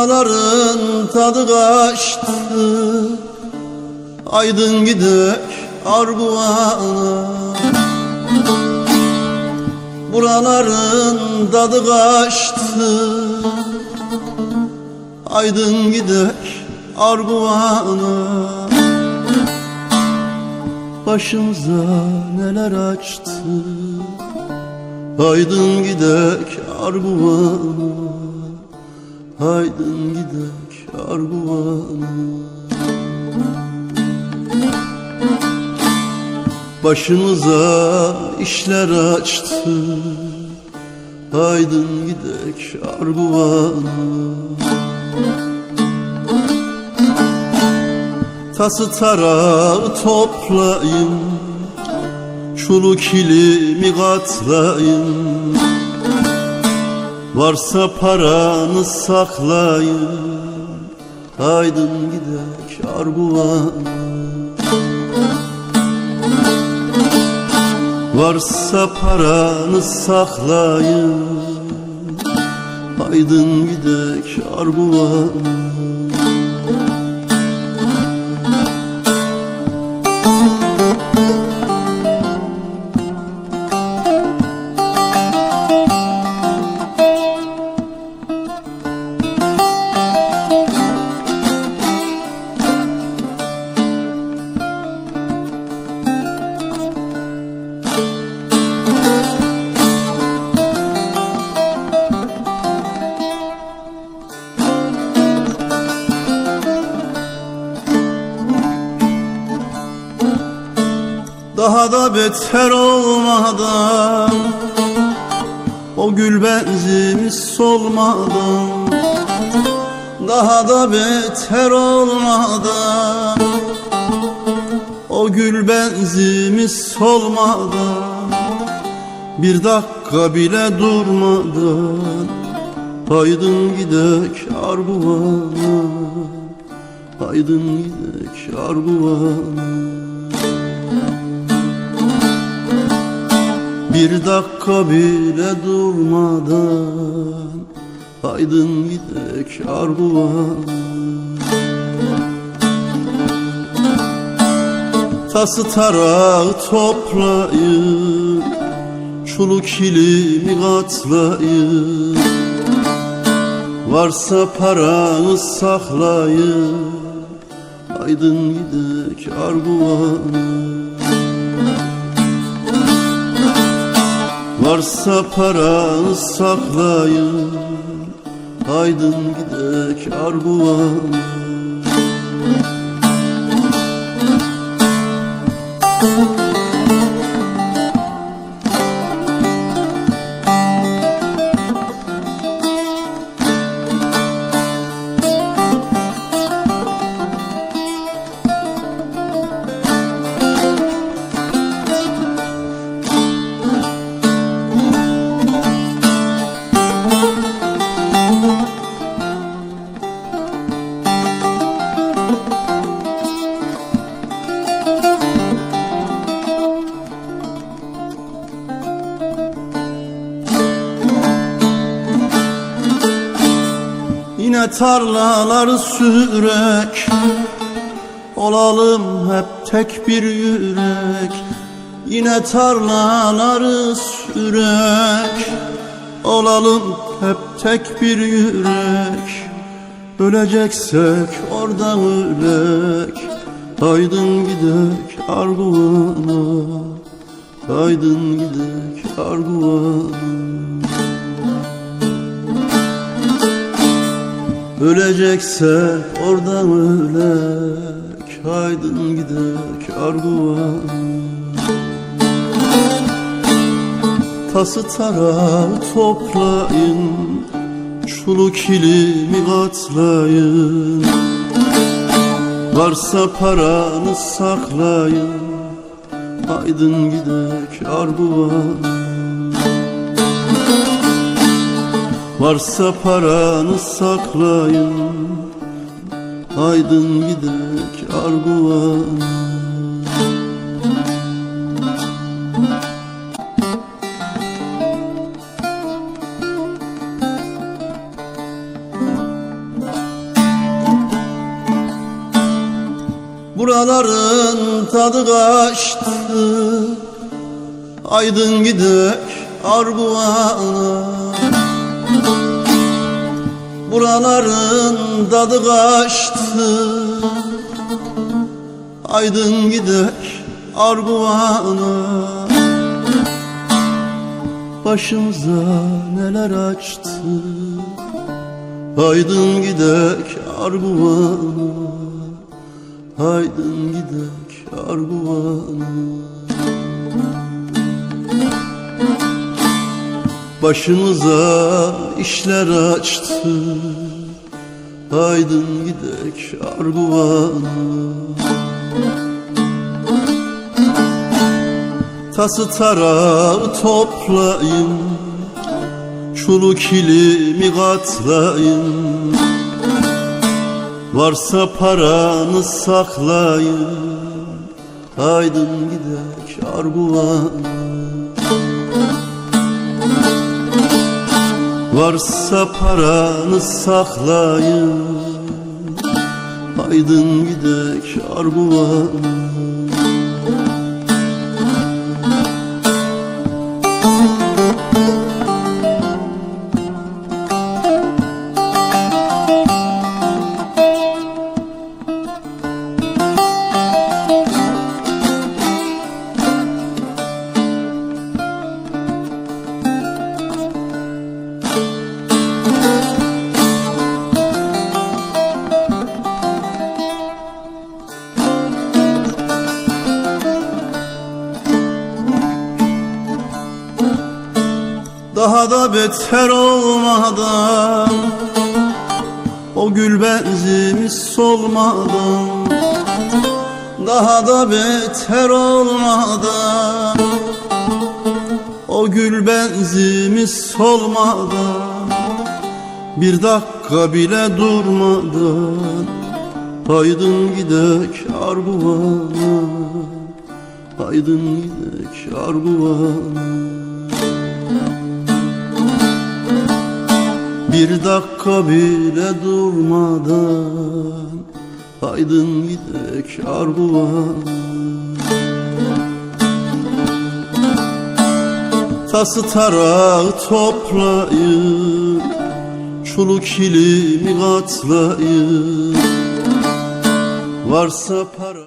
Buraların tadı kaçtı. Aydın gidek Arguvan'a Buraların tadı kaçtı. Aydın gidek Arguvan'a Başımıza neler açtı. Aydın gidek Arguvan'a Haydın gidek Arguvan'a Başımıza işler açtı. Haydın gidek Arguvan'a Tası tarağı toplayın. Çulu kilimi katlayın Varsa paranı saklayın Haydın gidek Arguvan'a. Varsa paranı saklayın Haydın gidek Arguvan'a Daha da beter olmadan O gül benzimiz solmadan Daha da beter olmadan O gül benzimiz solmadan Bir dakika bile durmadan Haydın gidek Arguvan'a Haydın gidek Arguvan'a Bir dakika bile durmadan Haydın gidek Arguvan Tası tarağı toplayın Çulu kilimi katlayın Varsa paranı saklayın Haydın gidek Arguvan'a Varsa paranı saklayın Haydın gidek Arguvan'a Yine tarlaları sürek. Olalım hep tek bir yürek. Yine tarlaları sürek. Olalım hep tek bir yürek. Öleceksek orada ölek. Haydın gidek Arguvan'a. Haydın gidek Arguvan'a Ölecekse oradan ölek? Haydın gidek Arguvan Tası tarağı toplayın Çulu kilimi katlayın Varsa paranı saklayın Haydın gidek Arguvan Varsa paranı saklayın Aydın gidek arguvan Buraların tadı kaçtı Aydın gidek Arguvan'a. Buraların tadı kaçtı. Aydın gidek Arguvan'a Başımıza neler açtı. Aydın gidek Arguvan'a Haydın gidek Arguvan'a Başımıza işler açtı. Haydın gidek Arguvan'a Tası tarağı toplayın. Çulu kilimi katlayın? Varsa paranı saklayın. Haydın gidek Arguvan'a Varsa paranı saklayın. Haydın gidek Arguvan'a Daha da beter olmadan O gül benzimiz solmadan Daha da beter olmadan O gül benzimiz solmadan Bir dakika bile durmadan Haydın gidek Arguvan'a Haydın gidek Arguvan'a Bir dakika bile durmadan Haydın gidek Arguvan'a. Tası tarağı toplayın Çulu kilimi katlayın Varsa para